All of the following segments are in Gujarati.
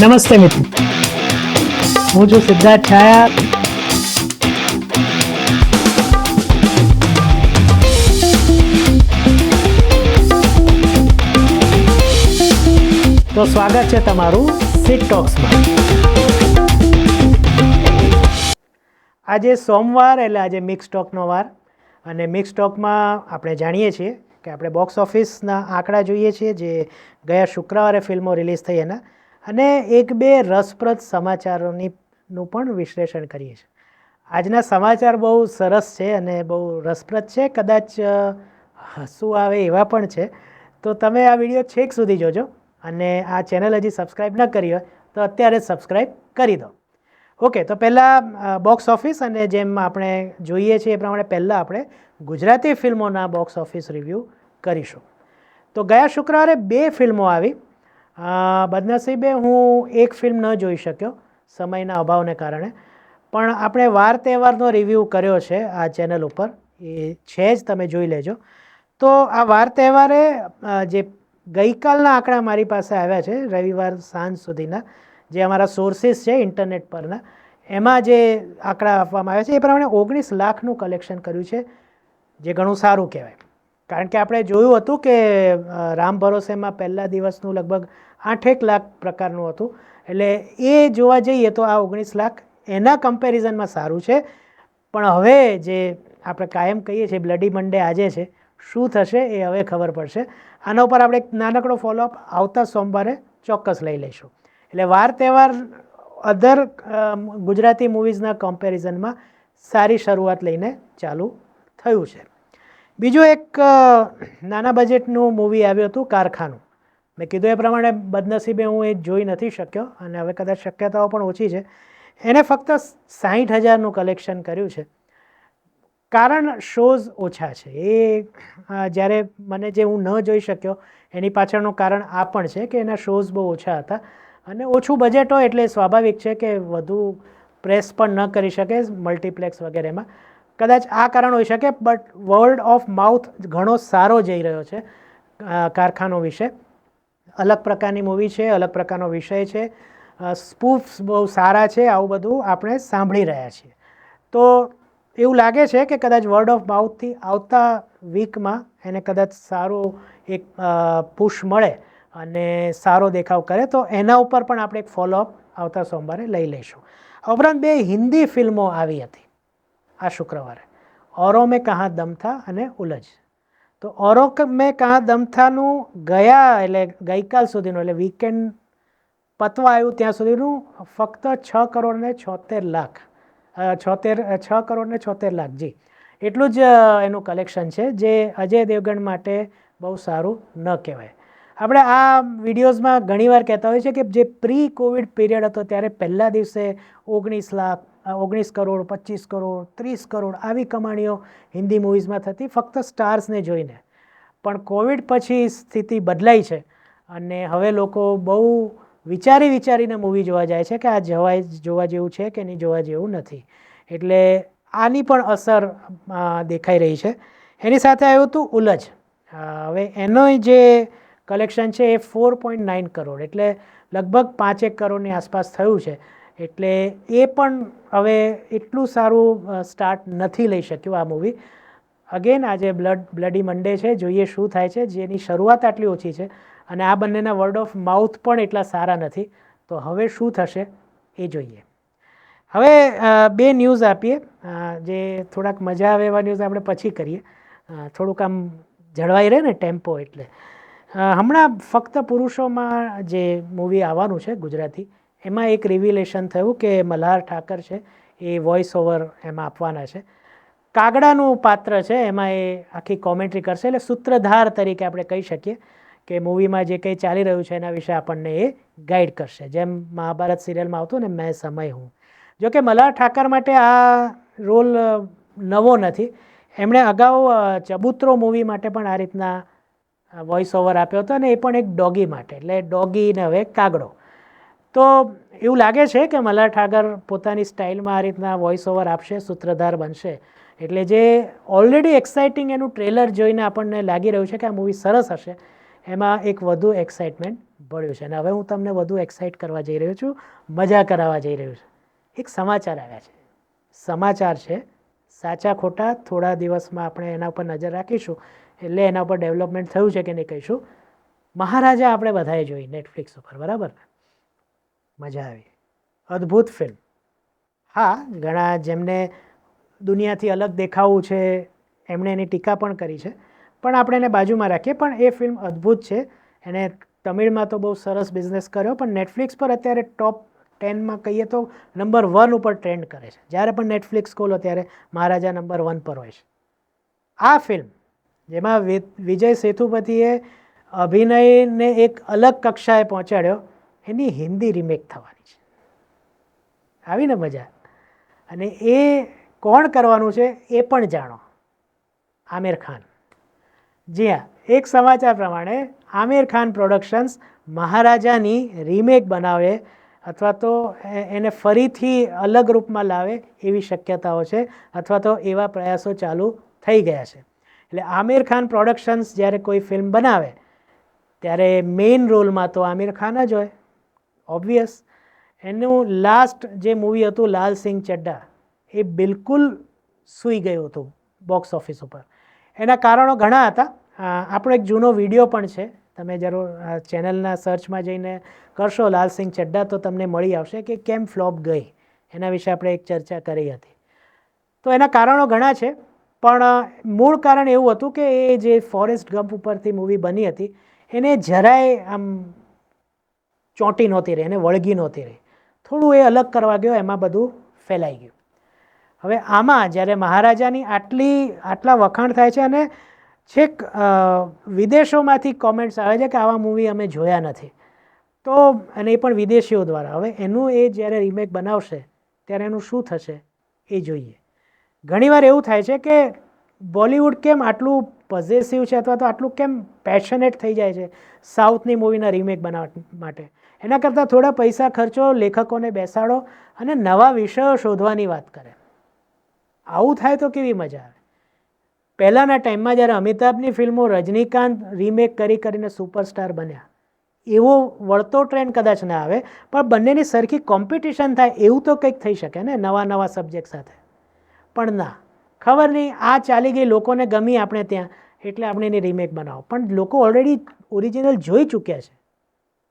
નમસ્તે મિત્રો. હું છું સિદ્ધાર્થ છાયા. તો સ્વાગત છે તમારું સિટ ટોક્સમાં આજે સોમવાર, એટલે આજે મિક્સ ટોકનો વાર. અને મિક્સ ટોકમાં આપણે જાણીએ છીએ કે આપણે બોક્સ ઓફિસના આંકડા જોઈએ છીએ જે ગયા શુક્રવારે ફિલ્મો રિલીઝ થઈ એના. અને એક બે રસપ્રદ સમાચારોની નું પણ વિશ્લેષણ કરીએ છીએ. આજના સમાચાર બહુ સરસ છે અને બહુ રસપ્રદ છે. કદાચ હસવું આવે એવા પણ છે. તો તમે આ વીડિયો છેક સુધી જોજો અને આ ચેનલ હજી સબસ્ક્રાઈબ ન કરી હોય તો અત્યારે સબસ્ક્રાઈબ કરી દો. ઓકે, તો પહેલાં બોક્સ ઓફિસ અને જેમ આપણે જોઈએ છીએ એ પ્રમાણે પહેલાં આપણે ગુજરાતી ફિલ્મોના બોક્સ ઓફિસ રિવ્યૂ કરીશું. તો ગયા શુક્રવારે બે ફિલ્મો આવી. બદનસીબે હું એક ફિલ્મ ન જોઈ શક્યો સમયના અભાવને કારણે. પણ આપણે વાર તહેવારનો રિવ્યૂ કર્યો છે આ ચેનલ ઉપર. એ છે જ તમે જોઈ લેજો. તો આ વાર તહેવારે જે ગઈકાલના આંકડા મારી પાસે આવ્યા છે, રવિવાર સાંજ સુધીના, જે અમારા સોર્સિસ છે ઇન્ટરનેટ પરના, એમાં જે આંકડા આપવામાં આવ્યા છે, એ પ્રમાણે ઓગણીસ લાખનું કલેક્શન કર્યું છે, જે ઘણું સારું કહેવાય. કારણ કે આપણે જોયું હતું કે રામ ભરોસેમાં પહેલા દિવસનું લગભગ આઠેક લાખ પ્રકારનું હતું. એટલે એ જોવા જઈએ તો આ ઓગણીસ લાખ એના કમ્પેરિઝનમાં સારું છે. પણ હવે જે આપણે કાયમ કહીએ છીએ, બ્લડી મંડે આજે છે, શું થશે એ હવે ખબર પડશે. આના ઉપર આપણે એક નાનકડો ફોલોઅપ આવતા સોમવારે ચોક્કસ લઈ લઈશું. એટલે વાર તહેવાર અધર ગુજરાતી મૂવીઝના કમ્પેરિઝનમાં સારી શરૂઆત લઈને ચાલુ થયું છે. બીજું એક નાના બજેટનું મૂવી આવ્યું હતું કારખાનું. મેં કીધું એ પ્રમાણે બદનસીબે હું એ જોઈ નથી શક્યો અને હવે કદાચ શક્યતાઓ પણ ઓછી છે. એને ફક્ત સાહીઠ હજારનું કલેક્શન કર્યું છે. કારણ શોઝ ઓછા છે. એ જ્યારે મને જે હું ન જોઈ શક્યો, એની પાછળનું કારણ આ પણ છે કે એના શોઝ બહુ ઓછા હતા. અને ઓછું બજેટ હોય એટલે સ્વાભાવિક છે કે વધુ પ્રેસ પણ ન કરી શકે મલ્ટીપ્લેક્સ વગેરેમાં. કદાચ આ કારણ હોઈ શકે બટ વર્ડ ઓફ માઉથ ઘણો સારો જઈ રહ્યો છે કારખાનો વિશે. અલગ પ્રકારની મૂવી છે, અલગ પ્રકારનો વિષય છે સ્પૂફ્સ બહુ સારા છે, આવું બધું આપણે સાંભળી રહ્યા છીએ. તો એવું લાગે છે કે કદાચ વર્ડ ઓફ માઉથથી આવતા વીકમાં એને કદાચ સારું એક પુશ મળે અને સારો દેખાવ કરે, તો એના ઉપર પણ આપણે એક ફોલોઅપ આવતા સોમવારે લઈ લઈશું. ઉપરાંત બે હિન્દી ફિલ્મો આવી હતી. આ શુક્રવારે. ઓરો મેં કહા દમ થા અને ઉલજ. તો ઓરો મેં કહા દમ થાનું ગયા એટલે ગઈકાલ સુધીનું, એટલે વીકેન્ડ પતવા આવ્યું ત્યાં સુધીનું, ફક્ત છ કરોડ ને છોતેર લાખ. છોતેર છ કરોડ ને છોતેર લાખ. જી. એટલું જ એનું કલેક્શન છે, જે અજય દેવગણ માટે બહુ સારું ન કહેવાય. આપણે આ વિડીયોઝમાં ઘણીવાર કહેતા હોઈએ છીએ કે જે પ્રી કોવિડ પીરિયડ હતો, ત્યારે પહેલા દિવસે ઓગણીસ લાખ ઓગણીસ કરોડ, પચીસ કરોડ, ત્રીસ કરોડ આવી કમાણીઓ હિન્દી મૂવીઝમાં થતી ફક્ત સ્ટાર્સને જોઈને. પણ કોવિડ પછી સ્થિતિ બદલાઈ છે અને હવે લોકો બહુ વિચારી વિચારીને મૂવી જોવા જાય છે કે આ જવાય જોવા જેવું છે કે નહીં જોવા જેવું નથી. એટલે આની પણ અસર દેખાઈ રહી છે. એની સાથે આવ્યું હતું ઉલજ હવે એનો જે કલેક્શન છે એ ફોર પોઈન્ટ નાઇન કરોડ. એટલે લગભગ પાંચેક કરોડની આસપાસ થયું છે. એટલે એ પણ હવે એટલું સારું સ્ટાર્ટ નથી લઈ શક્યું આ મૂવી અગેન આજે બ્લડ બ્લડી મંડે છે, જોઈએ શું થાય છે, જેની શરૂઆત આટલી ઓછી છે અને આ બંનેના વર્ડ ઓફ માઉથ પણ એટલા સારા નથી. તો હવે શું થશે એ જોઈએ. હવે બે ન્યૂઝ આપીએ. જે થોડાક મજા આવે એવા ન્યૂઝ આપણે પછી કરીએ. થોડુંક આમ જળવાઈ રહે ને ટેમ્પો એટલે. હમણાં ફક્ત પુરુષોમાં જે મૂવી આવવાનું છે ગુજરાતી એમાં એક રિવિલેશન થયું કે મલ્હાર ઠાકર છે, એ વોઇસ ઓવર એમાં આપવાના છે. કાગડાનું પાત્ર છે, એમાં એ આખી કોમેન્ટ્રી કરશે. એટલે સૂત્રધાર તરીકે આપણે કહી શકીએ કે મૂવીમાં જે કંઈ ચાલી રહ્યું છે એના વિશે આપણને એ ગાઈડ કરશે. જેમ મહાભારત સિરિયલમાં આવતું ને, મેં સમય હું. જોકે મલ્હાર ઠાકર માટે આ રોલ નવો નથી. એમણે અગાઉ ચબુતરો મૂવી માટે પણ આ રીતના વોઇસ ઓવર આપ્યો હતો અને એ પણ એક ડોગી માટે. એટલે ડોગી ને હવે કાગડો. તો એવું લાગે છે કે મલ્હાર ઠાકર પોતાની સ્ટાઇલમાં આ રીતના વોઇસ ઓવર આપશે, સૂત્રધાર બનશે? એટલે જે ઓલરેડી એક્સાઇટિંગ એનું ટ્રેલર જોઈને આપણને લાગી રહ્યું છે કે આ મૂવી સરસ હશે, એમાં એક વધુ એક્સાઇટમેન્ટ ભળ્યું છે. અને હવે હું તમને વધુ એક્સાઇટ કરવા જઈ રહ્યો છું, મજા કરાવવા જઈ રહ્યો છું. એક સમાચાર આવ્યા છે. સમાચાર છે, સાચા ખોટા થોડા દિવસમાં આપણે એના ઉપર નજર રાખીશું, એટલે એના ઉપર ડેવલપમેન્ટ થયું છે કે નહીં કહીશું? મહારાજા આપણે બધાએ જોઈ નેટફ્લિક્સ ઉપર, બરાબર? મજા આવી. અદ્ભુત ફિલ્મ હા, ઘણા જેમને દુનિયાથી અલગ દેખાવું છે, એમણે એની ટીકા પણ કરી છે. પણ આપણે એને બાજુમાં રાખીએ, પણ એ ફિલ્મ અદ્ભુત છે. એને તમિળમાં તો બહુ સરસ બિઝનેસ કર્યો, પણ નેટફ્લિક્સ પર અત્યારે ટોપ ટેનમાં કહીએ તો નંબર વન ઉપર ટ્રેન્ડ કરે છે. જ્યારે પણ નેટફ્લિક્સ ખોલો, ત્યારે મહારાજા નંબર વન પર હોય છે. આ ફિલ્મ જેમાં વિજય સેતુપતિએ અભિનયને એક અલગ કક્ષાએ પહોંચાડ્યો એની હિન્દી રિમેક થવાની છે. આવીને મજા. અને એ કોણ કરવાનું છે એ પણ જાણો. આમિર ખાન. જી હા, એક સમાચાર પ્રમાણે આમિર ખાન પ્રોડક્શન્સ મહારાજાની રીમેક બનાવે અથવા તો એને ફરીથી અલગ રૂપમાં લાવે એવી શક્યતાઓ છે અથવા તો એવા પ્રયાસો ચાલુ થઈ ગયા છે. એટલે આમિર ખાન પ્રોડક્શન્સ જ્યારે કોઈ ફિલ્મ બનાવે, ત્યારે મેઇન રોલમાં તો આમિર ખાન જ હોય. ઓબ્વિયસ એનું લાસ્ટ જે મૂવી હતું, લાલ સિંહ ચડ્ડા, એ બિલકુલ સૂઈ ગયું હતું બોક્સ ઓફિસ ઉપર. એના કારણો ઘણા હતા. આપણો એક જૂનો વીડિયો પણ છે. તમે જરૂર ચેનલના સર્ચમાં જઈને કરશો લાલ સિંહ ચડ્ડા, તો તમને મળી આવશે કે કેમ ફ્લોપ ગઈ. એના વિશે આપણે એક ચર્ચા કરી હતી. તો એના કારણો ઘણા છે, પણ મૂળ કારણ એવું હતું કે એ જે ફોરેસ્ટ ગમ્પ ઉપરથી મૂવી બની હતી, એને જરાય આમ ચોંટી નહોતી રહી એને વળગી નહોતી રહી. થોડું એ અલગ કરવા ગયો, એમાં બધું ફેલાઈ ગયું. હવે આમાં જ્યારે મહારાજાની આટલી, આટલા વખાણ થાય છે અને છેક વિદેશોમાંથી કોમેન્ટ્સ આવે છે કે આવા મૂવી અમે જોયા નથી, તો, અને એ પણ વિદેશીઓ દ્વારા. હવે એનું એ જ્યારે રિમેક બનાવશે, ત્યારે એનું શું થશે એ જોઈએ. ઘણીવાર એવું થાય છે કે બોલિવૂડ કેમ આટલું પોઝેસિવ છે અથવા તો આટલું કેમ પેશનેટ થઈ જાય છે સાઉથની મૂવીના રિમેક બનાવવા માટે? એના કરતાં થોડા પૈસા ખર્ચો, લેખકોને બેસાડો અને નવા વિષયો શોધવાની વાત કરે. આવું થાય તો કેવી મજા આવે? પહેલાંના ટાઈમમાં જ્યારે અમિતાભની ફિલ્મો રજનીકાંત રીમેક કરી કરીને સુપરસ્ટાર બન્યા, એવો વળતો ટ્રેન્ડ કદાચ ના આવે, પણ બંનેની સરખી કોમ્પિટિશન થાય એવું તો કંઈક થઈ શકે ને નવા નવા સબ્જેક્ટ સાથે. પણ ના, ખબર નહીં, આ ચાલી ગઈ, લોકોને ગમી આપણે ત્યાં, એટલે આપણે એની રીમેક બનાવો. પણ લોકો ઓલરેડી ઓરિજિનલ જોઈ ચૂક્યા છે.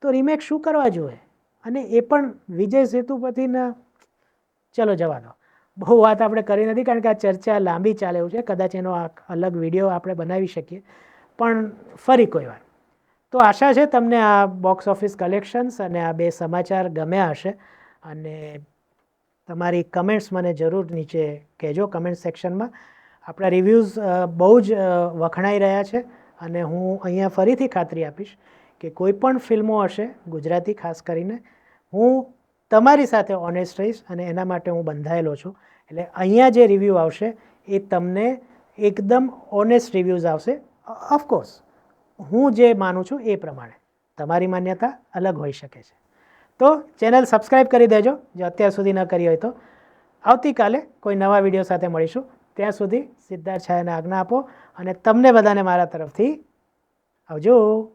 તો રીમેક શું કરવા જોઈએ? અને એ પણ વિજય સેતુપતિના ચલો જવાનો. બહુ વાત આપણે કરી નથી કારણ કે આ ચર્ચા લાંબી ચાલે એવું છે. કદાચ એનો આ અલગ વીડિયો આપણે બનાવી શકીએ. પણ ફરી કોઈ વાર તો આશા છે તમને આ બોક્સ ઓફિસ કલેક્શન્સ અને આ બે સમાચાર ગમ્યા હશે. અને તમારી કમેન્ટ્સ મને જરૂર નીચે કહેજો કમેન્ટ સેક્શનમાં આપણા રિવ્યૂઝ બહુ જ વખણાઈ રહ્યા છે. અને હું અહીંયા ફરીથી ખાતરી આપીશ. કે કોઈ પણ ફિલ્મો હશે, ગુજરાતી ખાસ કરીને, હું તમારી સાથે ઓનેસ્ટ રહીશ અને એના માટે હું બંધાયેલો છું. એટલે અહીંયા જે રિવ્યૂ આવશે, એ તમને એકદમ ઓનેસ્ટ રિવ્યૂઝ આવશે. ઓફકોર્સ હું જે માનું છું એ પ્રમાણે. તમારી માન્યતા અલગ હોઈ શકે છે. તો ચેનલ સબસ્ક્રાઈબ કરી દેજો, જો અત્યાર સુધી ન કરી હોય તો. આવતીકાલે કોઈ નવા વીડિયો સાથે મળીશું. ત્યાં સુધી સિદ્ધાર્થ છાયાને આજ્ઞા આપો અને તમને બધાને મારા તરફથી આવજો.